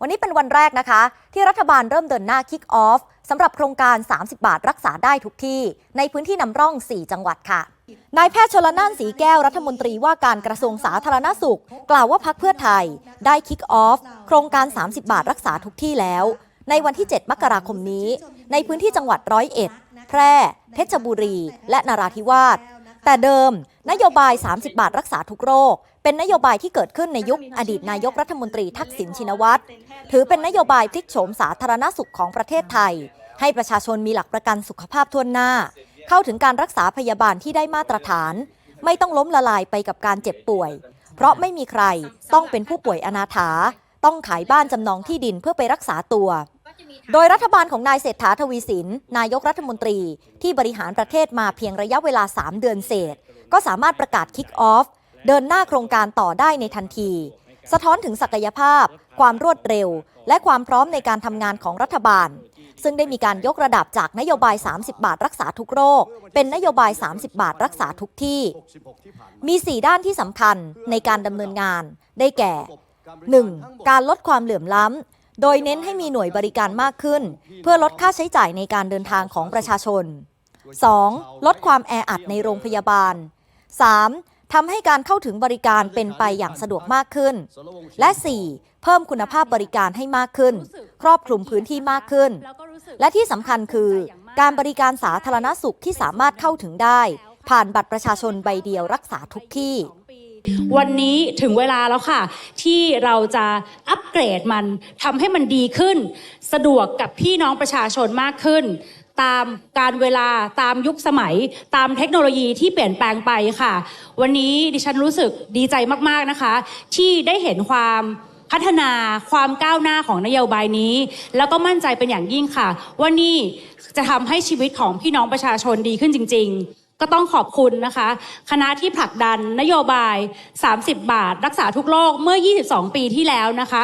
วันนี้เป็นวันแรกนะคะ ที่รัฐบาลเริ่มเดินหน้าคิกออฟสำหรับโครงการ 30 บาทรักษาได้ทุกที่ ในพื้นที่นำร่อง 4 จังหวัดค่ะนายแพทย์ชลน่านสีแก้วรัฐมนตรีว่าการกระทรวงสาธารณสุข กล่าวว่าพักเพื่อไทย ได้คิกออฟโครงการ 30 บาทรักษาทุกที่แล้ว ในวันที่ 7 มกราคมนี้ ในพื้นที่จังหวัดร้อยเอ็ดแพร่ เพชรบุรี และนราธิวาส แต่เดิมนโยบาย 30 บาทรักษาทุกโรค เป็นนโยบายที่เกิดขึ้นในยุคอดีตนายกรัฐมนตรีทักษิณชินวัตร ถือเป็นนโยบายพลิกโฉมสาธารณสุขของประเทศไทย ให้ประชาชนมีหลักประกันสุขภาพทั่วหน้า เข้าถึงการรักษาพยาบาลที่ได้มาตรฐาน ไม่ต้องล้มละลายไปกับการเจ็บป่วย เพราะไม่มีใครต้องเป็นผู้ป่วยอนาถา ต้องขายบ้านจำนองที่ดินเพื่อไปรักษาตัว โดยรัฐบาลของนายเศรษฐาทวีสิน นายกรัฐมนตรีที่บริหารประเทศมาเพียงระยะเวลา 3 เดือนเศษ ก็สามารถประกาศคิกออฟ เดินหน้าโครงการต่อได้ในทันที สะท้อนถึงศักยภาพ ความรวดเร็ว และความพร้อมในการทำงานของรัฐบาล ซึ่งได้มีการยกระดับจากนโยบาย 30 บาทรักษาทุกโรค เป็นนโยบาย 30 บาทรักษาทุกที่ มี 4 ด้านที่สำคัญในการดำเนินงาน ได้แก่ 1. การลดความเหลื่อมล้ำ โดยเน้นให้มีหน่วยบริการมากขึ้น เพื่อลดค่าใช้จ่ายในการเดินทางของประชาชน 2. ลดความแออัดในโรงพยาบาล 3. ทำให้การเข้าถึงบริการเป็นไปอย่างสะดวกมากขึ้น และ 4. เพิ่มคุณภาพบริการให้มากขึ้น ครอบคลุมพื้นที่มากขึ้น และที่สำคัญคือ การบริการสาธารณสุขที่สามารถเข้าถึงได้ ผ่านบัตรประชาชนใบเดียวรักษาทุกที่ วันนี้ถึงเวลาแล้วค่ะ ที่เราจะอัปเกรดมันทำให้มันดีขึ้น สะดวกกับพี่น้องประชาชนมากขึ้น ตามการเวลาตามยุคสมัย ตามเทคโนโลยีที่เปลี่ยนแปลงไปค่ะ วันนี้ดิฉันรู้สึกดีใจมากๆนะคะ ที่ได้เห็นความพัฒนาความก้าวหน้าของนโยบายนี้ แล้วก็มั่นใจเป็นอย่างยิ่งค่ะ ว่านี่จะทำให้ชีวิตของพี่น้องประชาชนดีขึ้นจริง ๆ ก็ต้องขอบคุณนะคะ คณะที่ผลักดันนโยบาย 30 บาท รักษาทุกโรคเมื่อ 22 ปีที่แล้วนะคะ